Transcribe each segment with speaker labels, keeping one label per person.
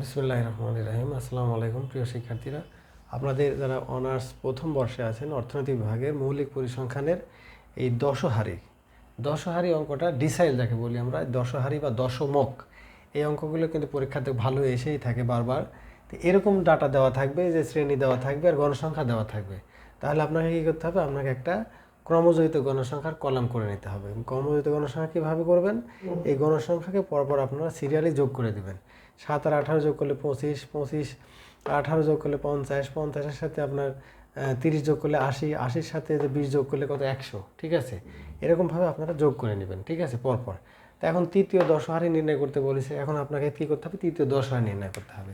Speaker 1: বিসমুল্লাহ রহমান রাহিম। আসসালামু আলাইকুম প্রিয় শিক্ষার্থীরা। আপনাদের যারা অনার্স প্রথম বর্ষে আছেন অর্থনীতি বিভাগের মৌলিক পরিসংখ্যানের এই দশহারি দশহারি অঙ্কটা ডিসাইল যাকে বলি আমরা, দশহারি বা দশমক, এই অঙ্কগুলো কিন্তু পরীক্ষাতে ভালো এসেই থাকে বারবার। তো এরকম ডাটা দেওয়া থাকবে, যে শ্রেণি দেওয়া থাকবে আর গণসংখ্যা দেওয়া থাকবে। তাহলে আপনাকে কী করতে হবে? আপনাকে একটা ক্রমজয়িত গণসংখ্যার কলাম করে নিতে হবে। ক্রমজয়িত গণসংখ্যা কীভাবে করবেন? এই গণসংখ্যাকে পরপর আপনারা সিরিয়ালি যোগ করে দিবেন। সাত আর আঠারো যোগ করলে পঁচিশ পঁচিশ, আঠারো যোগ করলে পঞ্চাশ, পঞ্চাশের সাথে আপনার তিরিশ যোগ করলে আশি, আশির সাথে বিশ যোগ করলে কত? একশো, ঠিক আছে? এরকমভাবে আপনারা যোগ করে নেবেন, ঠিক আছে? পরপর। তা এখন তৃতীয় দশহারি নির্ণয় করতে বলেছে, এখন আপনাকে কী করতে হবে? তৃতীয় দশহারি নির্ণয় করতে হবে।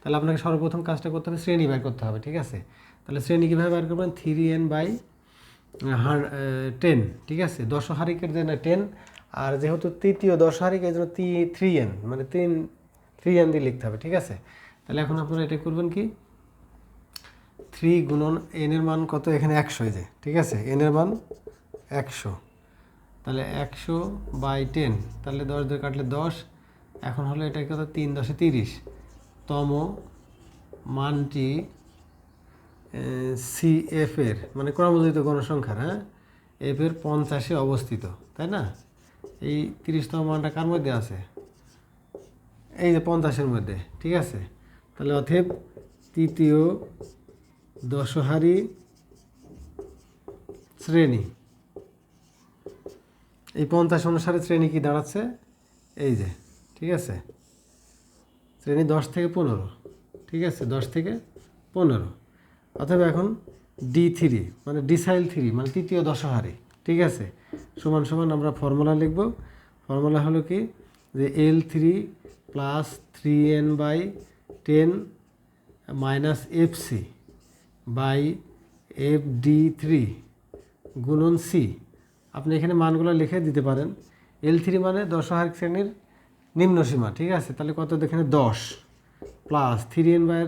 Speaker 1: তাহলে আপনাকে সর্বপ্রথম কাজটা করতে হবে, শ্রেণি বের করতে হবে, ঠিক আছে? তাহলে শ্রেণি কীভাবে বের করবেন? থ্রি এন বাই টেন ঠিক আছে? দশহারিকের জন্য টেন আর যেহেতু তৃতীয় দশহারিক এই জন্য তি থ্রি এন মানে তিন থ্রি এন দিয়ে লিখতে হবে, ঠিক আছে? তাহলে এখন আপনারা এটা করবেন কি? থ্রি গুণন এনের মান কত? এখানে একশো, এই যে, ঠিক আছে? এনের মান একশো। তাহলে একশো বাই টেন তাহলে দশ দিয়ে কাটলে দশ, এখন হলো এটা কত? তিন দশে তিরিশ। তম মানটি সি এফ এর মানে ক্রমযুক্ত গণসংখ্যার হ্যাঁ? এফ এর পঞ্চাশে অবস্থিত, তাই না? এই তিরিশতম মানটা কার মধ্যে আছে? এই যে পঞ্চাশের মধ্যে, ঠিক আছে? তাহলে অথেব তৃতীয় দশহারি শ্রেণি। এই পঞ্চাশ অনুসারে শ্রেণি কি দাঁড়াচ্ছে? এই যে, ঠিক আছে? শ্রেণি দশ থেকে পনেরো, ঠিক আছে? দশ থেকে পনেরো। অথবা এখন ডি থ্রি মানে ডিসাইল থ্রি মানে তৃতীয় দশহারি, ঠিক আছে? সমান সমান আমরা ফর্মুলা লিখব। ফর্মুলা হলো কি? যে L three plus three N by ten minus F C by F D three গুণন সি আপনি এখানে মানগুলো লিখে দিতে পারেন। এল থ্রি মানে দশহারিক শ্রেণির নিম্ন সীমা, ঠিক আছে? তাহলে কত? এখানে দশ প্লাস থ্রি এন বাই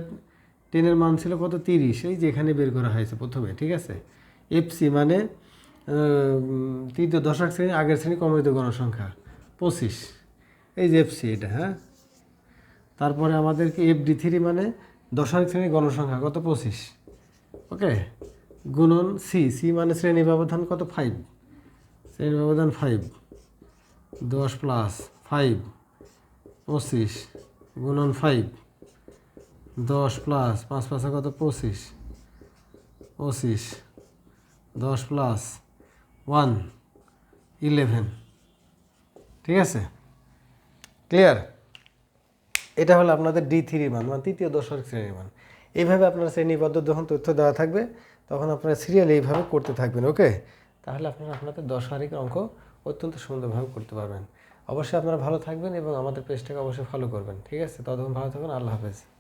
Speaker 1: টেনের মান ছিল কত? তিরিশ। এই যে এখানে বের করা হয়েছে প্রথমে, ঠিক আছে? এফসি মানে তৃতীয়, দশক শ্রেণি, আগের শ্রেণি কমিত গণসংখ্যা, পঁচিশ। এই যে এফসি এটা হ্যাঁ? তারপরে আমাদেরকে এফ ডি থ্রি মানে দশক শ্রেণির গণসংখ্যা, কত? পঁচিশ। ওকে? গুণন সি সি মানে শ্রেণি ব্যবধান কত? ফাইভ। শ্রেণি ব্যবধান ফাইভ। দশ প্লাস ফাইভ, পঁচিশ। গুণন ফাইভ। দশ প্লাস পাঁচ পাঁচে কত? পঁচিশ। পঁচিশ। দশ প্লাস ওয়ান ইলেভেন ঠিক আছে? ক্লিয়ার এটা হলো আপনাদের ডি থ্রি মান মানে তৃতীয় দশক শ্রেণির মান। এইভাবে আপনারা শ্রেণীবদ্ধ যখন তথ্য দেওয়া থাকবে, তখন আপনারা সিরিয়াল এইভাবে করতে থাকবেন ওকে তাহলে আপনারা আপনাদের দশহারিক অঙ্ক অত্যন্ত সুন্দরভাবে করতে পারবেন। অবশ্যই আপনারা ভালো থাকবেন এবং আমাদের পেজটাকে অবশ্যই ফলো করবেন। ঠিক আছে? ততক্ষণ ভালো থাকবেন আল্লাহ হাফেজ।